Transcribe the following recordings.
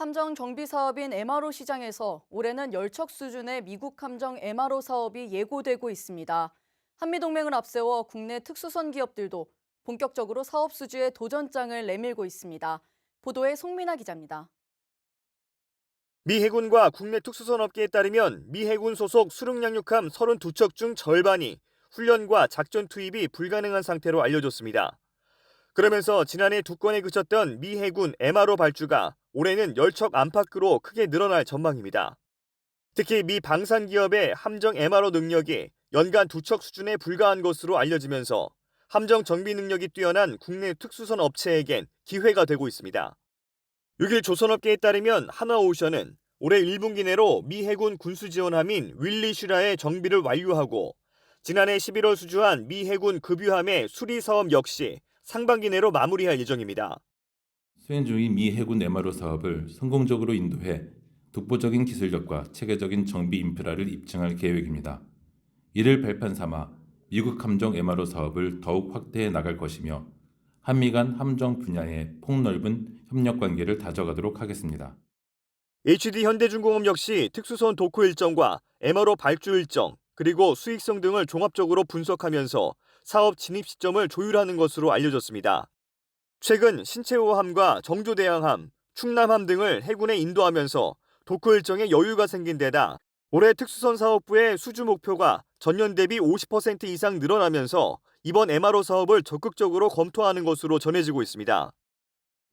함정 정비 사업인 MRO 시장에서 올해는 열척 수준의 미국 함정 MRO 사업이 예고되고 있습니다. 한미동맹을 앞세워 국내 특수선 기업들도 본격적으로 사업 수주에 도전장을 내밀고 있습니다. 보도에 송민아 기자입니다. 미 해군과 국내 특수선 업계에 따르면 미 해군 소속 수륙 양육함 32척 중 절반이 훈련과 작전 투입이 불가능한 상태로 알려졌습니다. 그러면서 지난해 두 건에 그쳤던 미 해군 MRO 발주가 올해는 10척 안팎으로 크게 늘어날 전망입니다. 특히 미 방산 기업의 함정 MRO 능력이 연간 두 척 수준에 불과한 것으로 알려지면서 함정 정비 능력이 뛰어난 국내 특수선 업체에겐 기회가 되고 있습니다. 6일 조선업계에 따르면 하나오션은 올해 1분기 내로 미 해군 군수 지원함인 윌리 슈라의 정비를 완료하고 지난해 11월 수주한 미 해군 급유함의 수리 사업 역시 상반기 내로 마무리할 예정입니다. 수행 중인 미 해군 MRO 사업을 성공적으로 인도해 독보적인 기술력과 체계적인 정비 인프라를 입증할 계획입니다. 이를 발판 삼아 미국 함정 MRO 사업을 더욱 확대해 나갈 것이며 한미 간 함정 분야의 폭넓은 협력 관계를 다져가도록 하겠습니다. HD 현대중공업 역시 특수선 도크 일정과 MRO 발주 일정 그리고 수익성 등을 종합적으로 분석하면서 사업 진입 시점을 조율하는 것으로 알려졌습니다. 최근 신체호함과 정조대양함, 충남함 등을 해군에 인도하면서 도크 일정에 여유가 생긴 데다 올해 특수선 사업부의 수주 목표가 전년 대비 50% 이상 늘어나면서 이번 MRO 사업을 적극적으로 검토하는 것으로 전해지고 있습니다.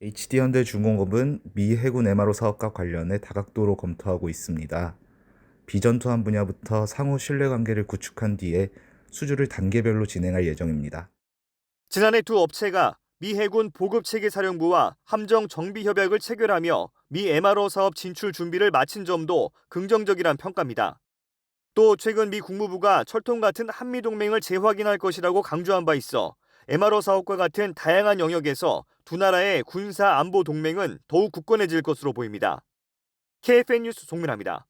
HD현대 중공업은 미 해군 MRO 사업과 관련해 다각도로 검토하고 있습니다. 비전투함 분야부터 상호 신뢰관계를 구축한 뒤에 수주를 단계별로 진행할 예정입니다. 지난해 두 업체가 미 해군 보급체계 사령부와 함정 정비 협약을 체결하며 미 MRO 사업 진출 준비를 마친 점도 긍정적이란 평가입니다. 또 최근 미 국무부가 철통 같은 한미 동맹을 재확인할 것이라고 강조한 바 있어 MRO 사업과 같은 다양한 영역에서 두 나라의 군사 안보 동맹은 더욱 굳건해질 것으로 보입니다. KFN 뉴스 송민아입니다.